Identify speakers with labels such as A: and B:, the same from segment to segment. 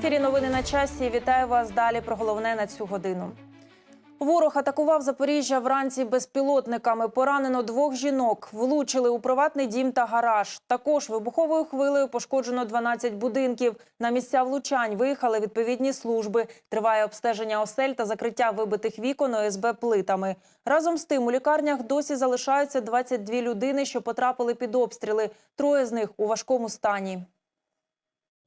A: Ефірі новини на часі. Вітаю вас далі про головне на цю годину. Ворог атакував Запоріжжя вранці безпілотниками. Поранено двох жінок. Влучили у приватний дім та гараж. Також вибуховою хвилею пошкоджено 12 будинків. На місця влучань виїхали відповідні служби. Триває обстеження осель та закриття вибитих вікон ОСБ плитами. Разом з тим у лікарнях досі залишаються 22 людини, що потрапили під обстріли. Троє з них у важкому стані.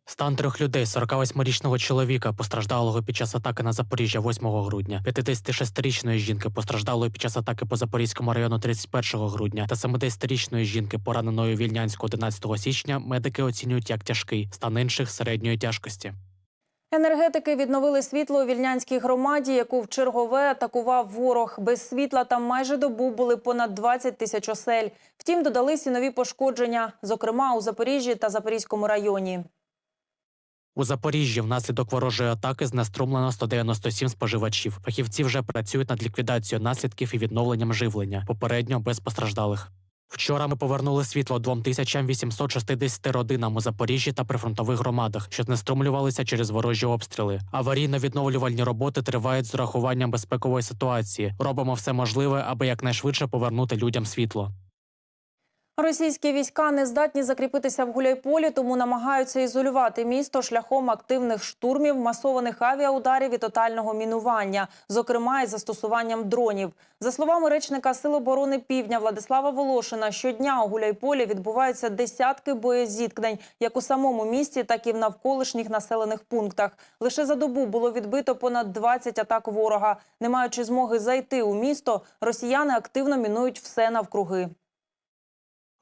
B: Стан трьох людей: 48-річного чоловіка, постраждалого під час атаки на Запоріжжя 8 грудня, 56-річної жінки, постраждалої під час атаки по Запорізькому району 31 грудня, та 70-річної жінки, пораненої у Вільнянську 11 січня, медики оцінюють як тяжкий, стан інших середньої тяжкості.
A: Енергетики відновили світло у вільнянській громаді, яку в чергове атакував ворог. Без світла там майже добу були понад 20 тисяч осель. Втім, додались і нові пошкодження, зокрема у Запоріжжі та Запорізькому районі.
B: У Запоріжжі внаслідок ворожої атаки знеструмлено 197 споживачів. Фахівці вже працюють над ліквідацією наслідків і відновленням живлення, попередньо без постраждалих. Вчора ми повернули світло 2860 родинам у Запоріжжі та прифронтових громадах, що знеструмлювалися через ворожі обстріли. Аварійно-відновлювальні роботи тривають з урахуванням безпекової ситуації. Робимо все можливе, аби якнайшвидше повернути людям світло.
A: Російські війська не здатні закріпитися в Гуляйполі, тому намагаються ізолювати місто шляхом активних штурмів, масованих авіаударів і тотального мінування, зокрема із застосуванням дронів. За словами речника Сил оборони Півдня Владислава Волошина, щодня у Гуляйполі відбуваються десятки боєзіткнень, як у самому місті, так і в навколишніх населених пунктах. Лише за добу було відбито понад 20 атак ворога. Не маючи змоги зайти у місто, росіяни активно мінують все навкруги.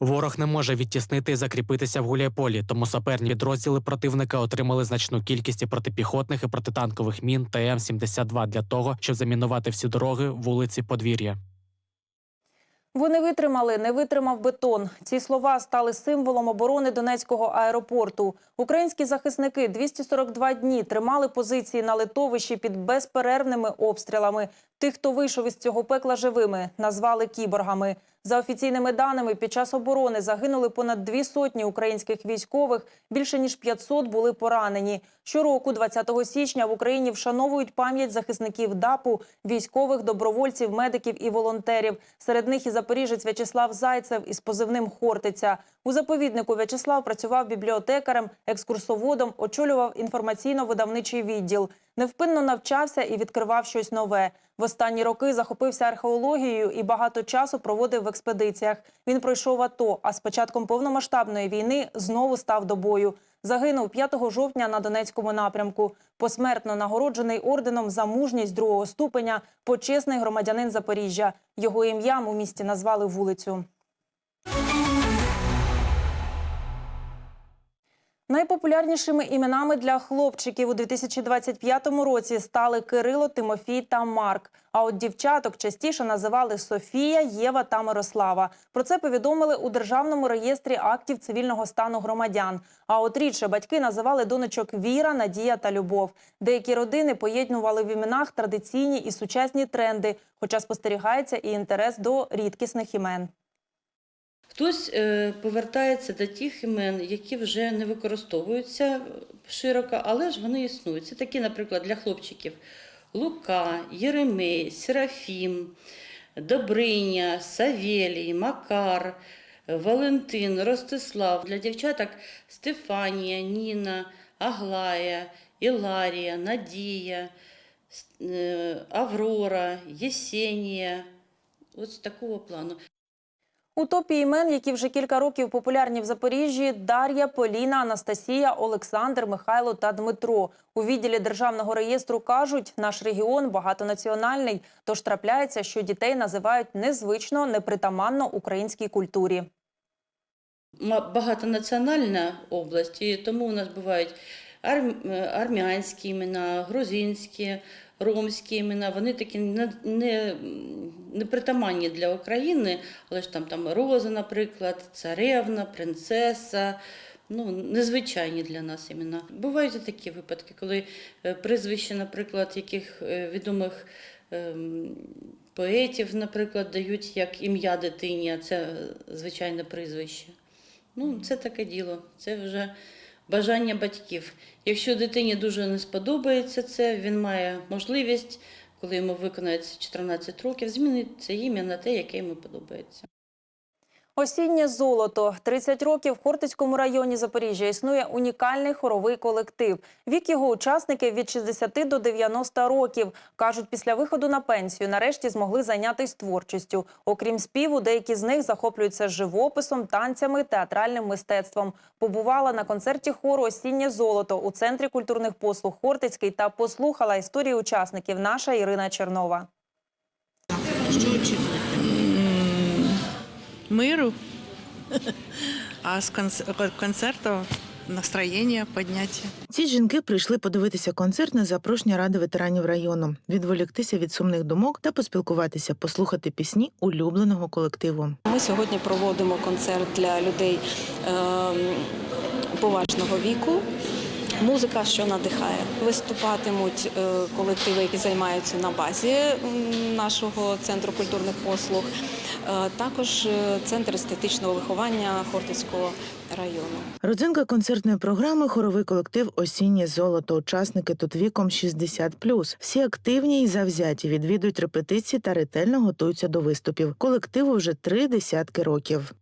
B: Ворог не може відтіснити і закріпитися в Гуляйполі, тому саперні підрозділи противника отримали значну кількість протипіхотних і протитанкових мін ТМ-72 для того, щоб замінувати всі дороги, вулиці, подвір'я.
A: Вони витримали, не витримав бетон. Ці слова стали символом оборони Донецького аеропорту. Українські захисники 242 дні тримали позиції на литовищі під безперервними обстрілами. Тих, хто вийшов із цього пекла живими, назвали кіборгами. За офіційними даними, під час оборони загинули понад дві сотні українських військових. Більше ніж 500 були поранені. Щороку, 20 січня, в Україні вшановують пам'ять захисників ДАПу, військових, добровольців, медиків і волонтерів. Серед них і запоріжець В'ячеслав Зайцев із позивним Хортиця. У заповіднику В'ячеслав працював бібліотекарем, екскурсоводом, очолював інформаційно-видавничий відділ. Невпинно навчався і відкривав щось нове. В останні роки захопився археологією і багато часу проводив в експедиціях. Він пройшов АТО, а з початком повномасштабної війни знову став до бою. Загинув 5 жовтня на Донецькому напрямку. Посмертно нагороджений орденом за мужність другого ступеня, почесний громадянин Запоріжжя. Його ім'ям у місті назвали вулицю. Найпопулярнішими іменами для хлопчиків у 2025 році стали Кирило, Тимофій та Марк. А от дівчаток частіше називали Софія, Єва та Мирослава. Про це повідомили у державному реєстрі актів цивільного стану громадян. А от рідше батьки називали донечок Віра, Надія та Любов. Деякі родини поєднували в іменах традиційні і сучасні тренди, хоча спостерігається і інтерес до рідкісних імен.
C: Хтось е, повертається до тих імен, які вже не використовуються широко, але ж вони існують. Це такі, наприклад, для хлопчиків Лука, Єремей, Серафім, Добриня, Савелій, Макар, Валентин, Ростислав. Для дівчаток Стефанія, Ніна, Аглая, Іларія, Надія, е, Аврора, Єсенія. Ось такого плану.
A: У топі імен, які вже кілька років популярні в Запоріжжі, Дар'я, Поліна, Анастасія, Олександр, Михайло та Дмитро. У відділі державного реєстру кажуть, наш регіон багатонаціональний, тож трапляється, що дітей називають незвично, непритаманно українській культурі.
C: Багатонаціональна область, і тому у нас бувають армянські імена, грузинські, ромські імена. Вони такі не, не, не притаманні для України, але ж там, там Роза, наприклад, царевна, принцеса. Ну, незвичайні для нас імена. Бувають і такі випадки, коли е, прізвище, наприклад, яких е, відомих ем, поетів, наприклад, дають як ім'я дитині, а це е, звичайне прізвище. Ну, це таке діло. Це вже бажання батьків. Якщо дитині дуже не сподобається це, він має можливість, коли йому виконається 14 років, змінити це ім'я на те, яке йому подобається.
A: Осіннє золото. 30 років в Хортицькому районі Запоріжжя існує унікальний хоровий колектив. Вік його учасників від 60 до 90 років. Кажуть, після виходу на пенсію нарешті змогли зайнятися творчістю. Окрім співу, деякі з них захоплюються живописом, танцями, театральним мистецтвом. Побувала на концерті хору Осіннє золото у центрі культурних послуг Хортицький та послухала історії учасників наша Ірина Чернова.
D: Миру, а з конц- концерту настроєння, підняття.
E: Ці жінки прийшли подивитися концерт на запрошення ради ветеранів району, відволіктися від сумних думок та поспілкуватися, послухати пісні улюбленого колективу.
F: Ми сьогодні проводимо концерт для людей ем, поважного віку. Музика, що надихає. Виступатимуть е, колективи, які займаються на базі нашого центру культурних послуг, е, також е, центр естетичного виховання Хортицького району.
E: Родзинка концертної програми хоровий колектив Осіннє золото. Учасники тут віком 60+. Всі активні і завзяті відвідують репетиції та ретельно готуються до виступів. Колективу вже три десятки років.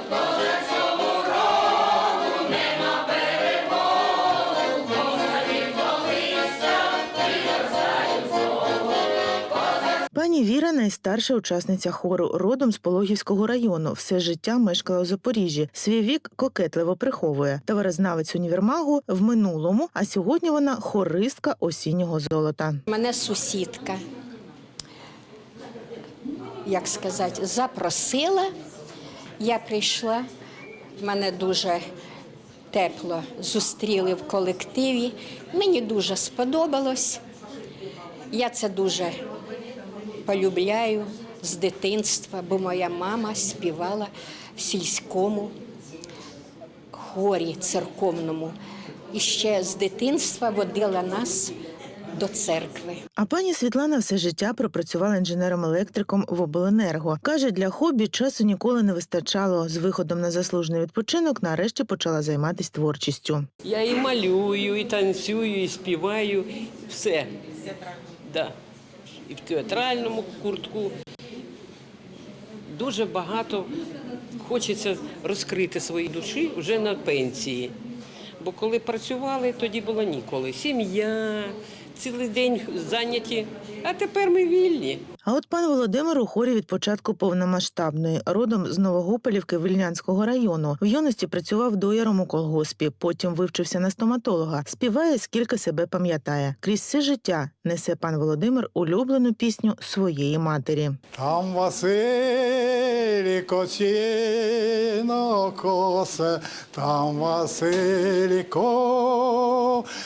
E: Пані Віра найстарша учасниця хору, родом з Пологівського району. Все життя мешкала у Запоріжжі. Свій вік кокетливо приховує. Товарознавець універмагу в минулому, а сьогодні вона хористка осіннього золота.
G: Мене сусідка, як сказати, запросила. Я прийшла, мене дуже тепло зустріли в колективі. Мені дуже сподобалось. Я це дуже полюбляю з дитинства, бо моя мама співала в сільському хорі церковному. І ще з дитинства водила нас до церкви.
E: А пані Світлана все життя пропрацювала інженером-електриком в обленерго. Каже, для хобі часу ніколи не вистачало. З виходом на заслужений відпочинок нарешті почала займатися творчістю.
H: Я і малюю, і танцюю, і співаю, все. Да. І в театральному куртку. Дуже багато хочеться розкрити свої душі вже на пенсії. Бо коли працювали, тоді було ніколи. Сім'я, цілий день зайняті, а тепер ми вільні.
E: А от пан Володимир у хорі від початку повномасштабної, родом з Новогопелівки Вільнянського району. В юності працював дояром у колгоспі, потім вивчився на стоматолога. Співає, скільки себе пам'ятає. Крізь все життя несе пан Володимир улюблену пісню своєї матері.
I: Там Василіко сіно косе, там Василіко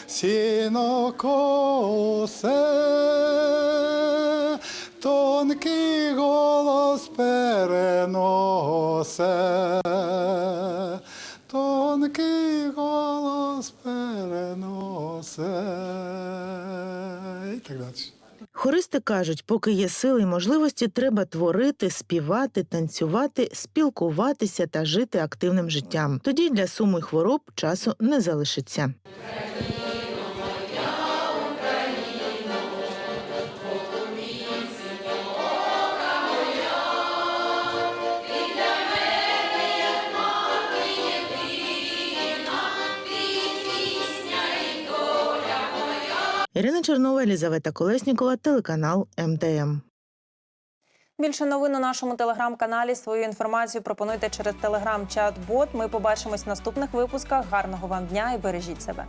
I: сіно косе, тонкий голос переносе, тонкий голос переносе. І так далі.
E: Хористи кажуть, поки є сили і можливості, треба творити, співати, танцювати, спілкуватися та жити активним життям. Тоді для суму й хвороб часу не залишиться. Ірина Чернова, Елізавета Колеснікова, телеканал МТМ.
A: Більше новин у нашому телеграм-каналі. Свою інформацію пропонуйте через телеграм-чат-бот. Ми побачимось в наступних випусках. Гарного вам дня і бережіть себе.